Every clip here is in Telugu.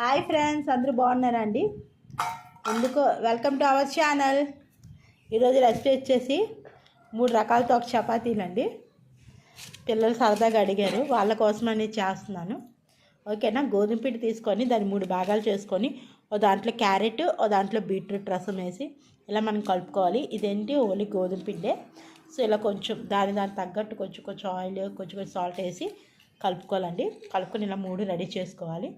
హాయ్ ఫ్రెండ్స్ అందరూ బాగున్నారా అండి ఎందుకో వెల్కమ్ టు అవర్ ఛానల్. ఈరోజు రెసిపీ వచ్చేసి మూడు రకాలతో ఒక చపాతీలండి. పిల్లలు సరదాగా అడిగారు వాళ్ళ కోసం అనేది చేస్తున్నాను. ఓకేనా? గోధుమ పిండి తీసుకొని దాన్ని మూడు భాగాలు చేసుకొని ఓ దాంట్లో క్యారెట్ ఓ దాంట్లో బీట్రూట్ రసం వేసి ఇలా మనం కలుపుకోవాలి. ఇదేంటి? ఓన్లీ గోధుమ పిండే. సో ఇలా కొంచెం దాని దాని తగ్గట్టు కొంచెం కొంచెం ఆయిల్ కొంచెం కొంచెం సాల్ట్ వేసి కలుపుకోవాలండి. కలుపుకొని ఇలా మూడు రెడీ చేసుకోవాలి.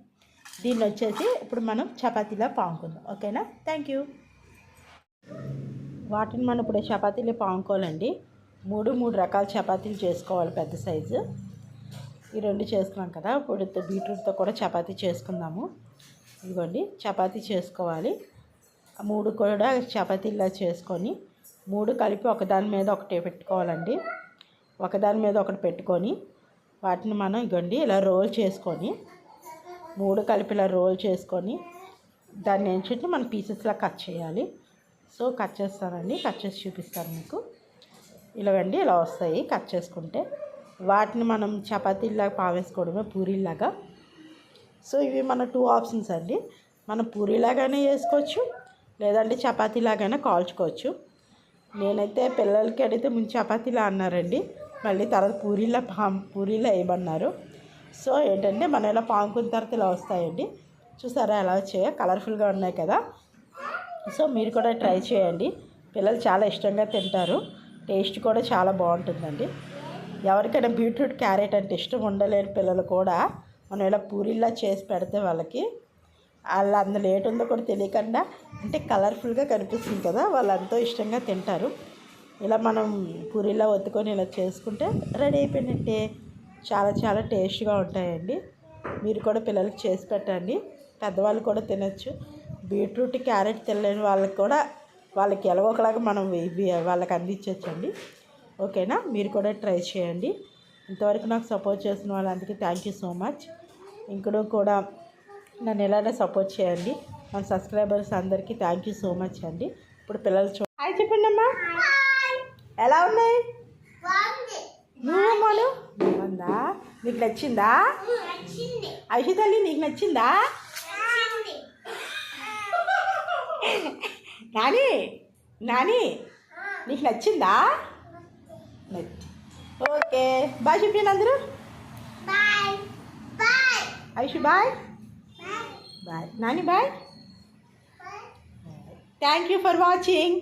దీన్ని వచ్చేసి ఇప్పుడు మనం చపాతీలా పాముకుందాం. ఓకేనా? థ్యాంక్ యూ వాటిని మనం ఇప్పుడు చపాతీలు పాముకోవాలండి. మూడు మూడు రకాల చపాతీలు చేసుకోవాలి పెద్ద సైజు. ఈ రెండు చేసుకున్నాం కదా ఇప్పుడు బీట్రూట్తో కూడా చపాతీ చేసుకుందాము. ఇదిగోండి చపాతీ చేసుకోవాలి. మూడు కూడా చపాతీలా చేసుకొని మూడు కలిపి ఒకదాని మీద ఒకటి పెట్టుకోవాలండి. ఒకదాని మీద ఒకటి పెట్టుకొని వాటిని మనం ఇవ్వండి ఇలా రోల్ చేసుకొని మూడు కలిపి ఇలా రోల్ చేసుకొని దాన్ని ఏంటంటే మనం పీసెస్లా కట్ చేయాలి. సో కట్ చేస్తానండి. కట్ చేసి చూపిస్తాను మీకు. ఇలాగండి ఇలా వస్తాయి. కట్ చేసుకుంటే వాటిని మనం చపాతీలాగా పావేసుకోవడమే పూరీలాగా సో ఇవి మన టూ ఆప్షన్స్ అండి. మనం పూరీలాగానే చేసుకోవచ్చు లేదంటే చపాతీలాగానే కాల్చుకోవచ్చు. నేనైతే పిల్లలకి అడిగితే ముందు చపాతీలా అన్నారండి. మళ్ళీ తర్వాత పూరీలా పా పూరీలా వేయమన్నారు. సో ఏంటంటే మనం ఇలా పాముకున్న తర్వాత ఇలా వస్తాయండి. చూసారా ఎలా వచ్చాయో? కలర్ఫుల్గా ఉన్నాయి కదా. సో మీరు కూడా ట్రై చేయండి. పిల్లలు చాలా ఇష్టంగా తింటారు. టేస్ట్ కూడా చాలా బాగుంటుందండి. ఎవరికైనా బీట్రూట్ క్యారెట్ అంటే ఇష్టం ఉండలేని పిల్లలు కూడా మనం ఇలా పూరీలా చేసి పెడితే వాళ్ళకి వాళ్ళు అందులో లేట్ ఉందో కూడా తెలియకుండా అంటే కలర్ఫుల్గా కనిపిస్తుంది కదా. వాళ్ళు ఎంతో ఇష్టంగా తింటారు. ఇలా మనం పూరిలా ఒత్తుకొని ఇలా చేసుకుంటే రెడీ అయిపోయినట్టే. చాలా చాలా టేస్ట్గా ఉంటాయండి. మీరు కూడా పిల్లలకి చేసి పెట్టండి. పెద్దవాళ్ళు కూడా తినచ్చు. బీట్రూట్ క్యారెట్ తినలేని వాళ్ళకి కూడా వాళ్ళకి ఎలాగోకలాగా మనం ఇవి వాళ్ళకి అందించవచ్చండి ఓకేనా? మీరు కూడా ట్రై చేయండి. ఇంతవరకు నాకు సపోర్ట్ చేసిన వాళ్ళందరికీ థ్యాంక్ యూ సో మచ్. ఇంకడూ కూడా నన్ను ఎలానే సపోర్ట్ చేయండి. మన సబ్స్క్రైబర్స్ అందరికీ థ్యాంక్ యూ సో మచ్ అండి. ఇప్పుడు పిల్లలు చూ హాయ్ చెప్పండి అమ్మా ఎలా ఉన్నాయి? బాగుందా నీకు నచ్చిందా? ఐషు తల్లి నీకు నచ్చిందా? నాని నాని నీకు నచ్చిందా? నచ్చి ఓకే. బాయ్ చెప్పాను అందరూ. Aishu bye. Bye. Nani bye. Thank you for watching